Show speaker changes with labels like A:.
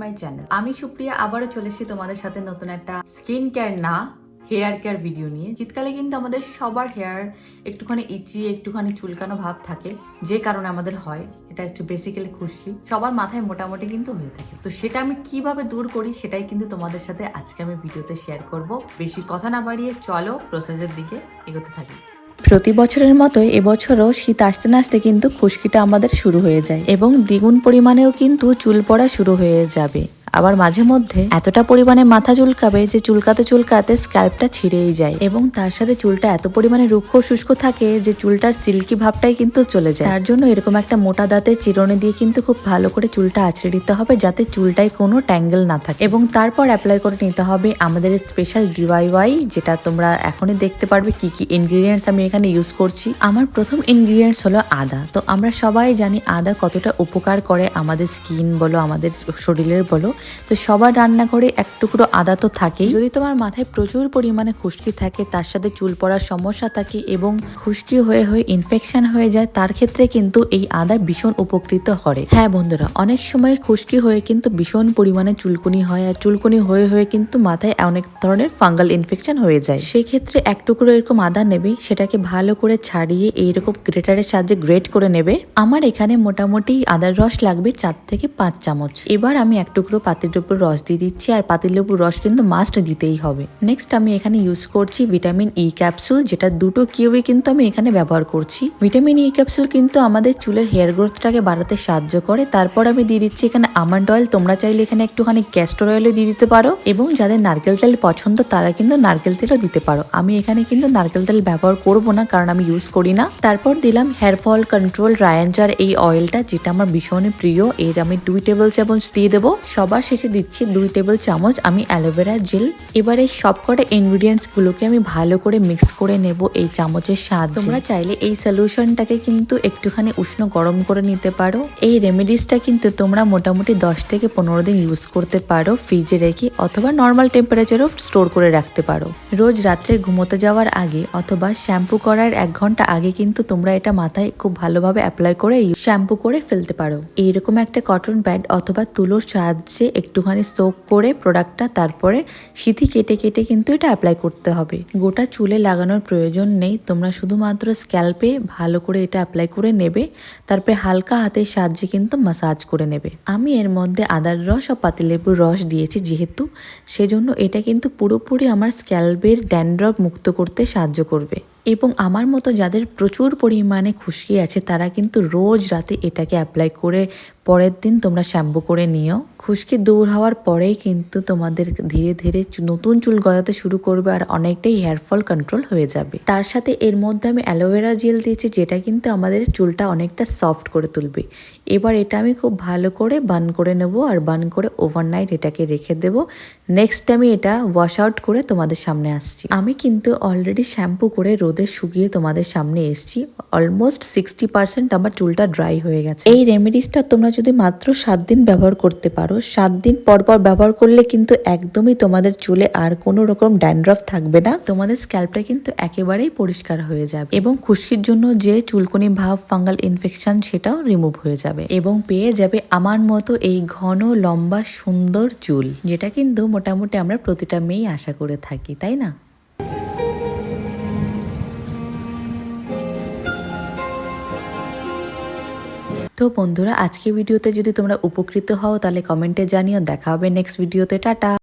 A: মাই channel আমি সুপ্রিয়া, আবারও চলে এসেছি তোমাদের সাথে নতুন একটা স্কিন কেয়ার না হেয়ার কেয়ার ভিডিও নিয়ে। শীতকালে কিন্তু আমাদের সবার হেয়ার একটুখানি ইচি একটুখানি চুলকানো ভাব থাকে, যে কারণে আমাদের হয়। এটা একটু বেসিক্যালি খুশি। সবার মাথায় মোটামুটি কিন্তু হয়ে থাকে। তো সেটা আমি কীভাবে দূর করি, সেটাই কিন্তু তোমাদের সাথে আজকে আমি ভিডিওতে শেয়ার করব। বেশি কথা না বাড়িয়ে চলো প্রসেসের দিকে এগোতে থাকি।
B: প্রতি বছরের মতো এবছরও শীত আসতে না আসতে কিন্তু খুশকিটা আমাদের শুরু হয়ে যায় এবং দ্বিগুণ পরিমাণেও কিন্তু চুল পড়া শুরু হয়ে যাবে। আবার মাঝে মধ্যে এতটা পরিমাণে মাথা চুলকাবে যে চুলকাতে চুলকাতে স্ক্যাল্পটা ছিঁড়েই যায় এবং তার সাথে চুলটা এত পরিমাণে রুক্ষ শুষ্ক থাকে যে চুলটার সিল্কি ভাবটাই কিন্তু চলে যায়। তার জন্য এরকম একটা মোটা দাঁতের চিরুনি দিয়ে কিন্তু খুব ভালো করে চুলটা আছড়ে দিতে হবে যাতে চুলটায় কোনো ট্যাঙ্গেল না থাকে। এবং তারপর অ্যাপ্লাই করে নিতে হবে আমাদের স্পেশাল ডিওয়াইওয়াই যেটা তোমরা এখনই দেখতে পারবে কি কি ইনগ্রিডিয়েন্টস আমি এখানে ইউজ করছি। আমার প্রথম ইনগ্রিডিয়েন্টস হলো আদা। তো আমরা সবাই জানি আদা কতটা উপকার করে আমাদের স্কিন বলো, আমাদের শরীরের বলো। তো সবার রান্নাঘরে এক টুকরো আদা তো থাকেই। যদি তোমার মাথায় প্রচুর পরিমাণে খুশকি থাকে, তার সাথে চুল পড়ার সমস্যা থাকে এবং খুশকি হয়ে হয়ে ইনফেকশন হয়ে যায়, তার ক্ষেত্রে কিন্তু এই আদা ভীষণ উপকৃত করে। হ্যাঁ বন্ধুরা, অনেক সময় খুশকি হয়ে কিন্তু ভীষণ পরিমাণে চুলকুনি হয় আর চুলকুনি হয়ে হয়ে কিন্তু মাথায় অনেক ধরনের ফাঙ্গাল ইনফেকশন হয়ে যায়। সেক্ষেত্রে এক টুকরো এরকম আদা নেবে, সেটাকে ভালো করে ছাড়িয়ে এইরকম গ্রেটারের সাহায্যে গ্রেট করে নেবে। আমার এখানে মোটামুটি আদার রস লাগবে চার থেকে পাঁচ চামচ। এবার আমি এক টুকরো পাতিলেবুর রস দিয়ে দিচ্ছি আর পাতিলেবুর রস কিন্তু মাস্ট দিতেই হবে। নেক্সট আমি এখানে ইউজ করছি ভিটামিন ই ক্যাপসুল যেটা দুটো কিউই কিন্তু আমি এখানে ব্যবহার করছি। ভিটামিন ই ক্যাপসুল কিন্তু আমাদের চুলের হেয়ার গ্রোথটাকে বাড়াতে সাহায্য করে। তারপর আমি দিয়ে দিচ্ছি এখানে আমন্ড অয়েল তোমরা চাইলে এখানে একটুখানি ক্যাস্টর অয়েলও দিয়ে দিতে পারো এবং যাদের নারকেল তেল পছন্দ, তারা কিন্তু নারকেল তেলও দিতে পারো। আমি এখানে কিন্তু নারকেল তেল ব্যবহার করব না, কারণ আমি ইউজ করি না। তারপর দিলাম হেয়ার ফল কন্ট্রোল রায়ানজার এই অয়েলটা যেটা আমার ভীষণই প্রিয়। এর আমি দুই টেবিল চামচ দিয়ে দেবো। সবার শেষে দিচ্ছি দুই টেবিল চামচ আমি অ্যালোভেরা জেল। এবার এই সবকটা ইনগ্রিডিয়েন্টস গুলোকে আমি ভালো করে মিক্স করে নেব এই চামচের সাহায্যে। তোমরা চাইলে এই সলিউশনটাকে কিন্তু একটুখানি উষ্ণ গরম করে নিতে পারো। এই রেমেডিসটা কিন্তু তোমরা মোটামুটি দশ থেকে পনেরো দিন ইউজ করতে পারো ফ্রিজে রেখে অথবা নর্মাল টেম্পারেচারও স্টোর করে রাখতে পারো। রোজ রাত্রে ঘুমোতে যাওয়ার আগে অথবা শ্যাম্পু করার এক ঘণ্টা আগে কিন্তু তোমরা এটা মাথায় খুব ভালোভাবে অ্যাপ্লাই করে শ্যাম্পু করে ফেলতে পারো। এইরকম একটা কটন প্যাড অথবা তুলোর সাহায্যে একটুখানি সোক করে প্রোডাক্টটা তারপরে সিথি কেটে কেটে কিন্তু এটা অ্যাপ্লাই করতে হবে। গোটা চুলে লাগানোর প্রয়োজন নেই। তোমরা শুধুমাত্র স্ক্যাল্পে ভালো করে এটা অ্যাপ্লাই করে নেবে। তারপরে হালকা হাতের সাহায্যে কিন্তু মাসাজ করে নেবে। আমি এর মধ্যে আদার রস ও পাতিলেবুর রস দিয়েছি যেহেতু, সেজন্য এটা কিন্তু পুরোপুরি আমার স্ক্যাল্পের ড্যান্ড্রপ মুক্ত করতে সাহায্য করবে। এবং আমার মতো যাদের প্রচুর পরিমাণে খুশকি আছে, তারা কিন্তু রোজ রাতে এটাকে অ্যাপ্লাই করে পরের দিন তোমরা শ্যাম্পু করে নিও। খুশকি দূর হওয়ার পরেই কিন্তু তোমাদের ধীরে ধীরে নতুন চুল গজাতে শুরু করবে আর অনেকটাই হেয়ার ফল কন্ট্রোল হয়ে যাবে। তার সাথে এর মধ্যে আমি অ্যালোভেরা জেল দিয়েছি, যেটা কিন্তু আমাদের চুলটা অনেকটা সফট করে তুলবে। এবার এটা আমি খুব ভালো করে বান করে নেব আর বান করে ওভারনাইট এটাকে রেখে দেব। নেক্সট আমি এটা ওয়াশ আউট করে তোমাদের সামনে আসছি। আমি কিন্তু অলরেডি শ্যাম্পু করে রোদে শুকিয়ে তোমাদের সামনে এসেছি। অলমোস্ট সিক্সটি পার্সেন্ট আমার চুলটা ড্রাই হয়ে গেছে। এই রেমেডিসটা তোমরা যদি মাত্র সাত দিন ব্যবহার করতে পারো, সাত দিন পর পর ব্যবহার করলে কিন্তু একদমই তোমাদের চুলে আর কোনো রকম ড্যান্ড্রফ থাকবে না। তোমাদের স্ক্যাল্পটা কিন্তু একেবারেই পরিষ্কার হয়ে যাবে এবং খুশকির জন্য যে চুলকুনি ভাব, ফাঙ্গাল ইনফেকশন সেটাও রিমুভ হয়ে যাবে এবং পেয়ে যাবে আমার মতো এই ঘন, লম্বা, সুন্দর চুল, যেটা কিন্তু মোটামুটি আমরা প্রতিটা মেয়েই আশা করে থাকি, তাই না? তো বন্ধুরা আজকে ভিডিওতে যদি তোমরা উপকৃত হও, তাহলে কমেন্টে জানিও। দেখা হবে নেক্সট ভিডিওতে টাটা!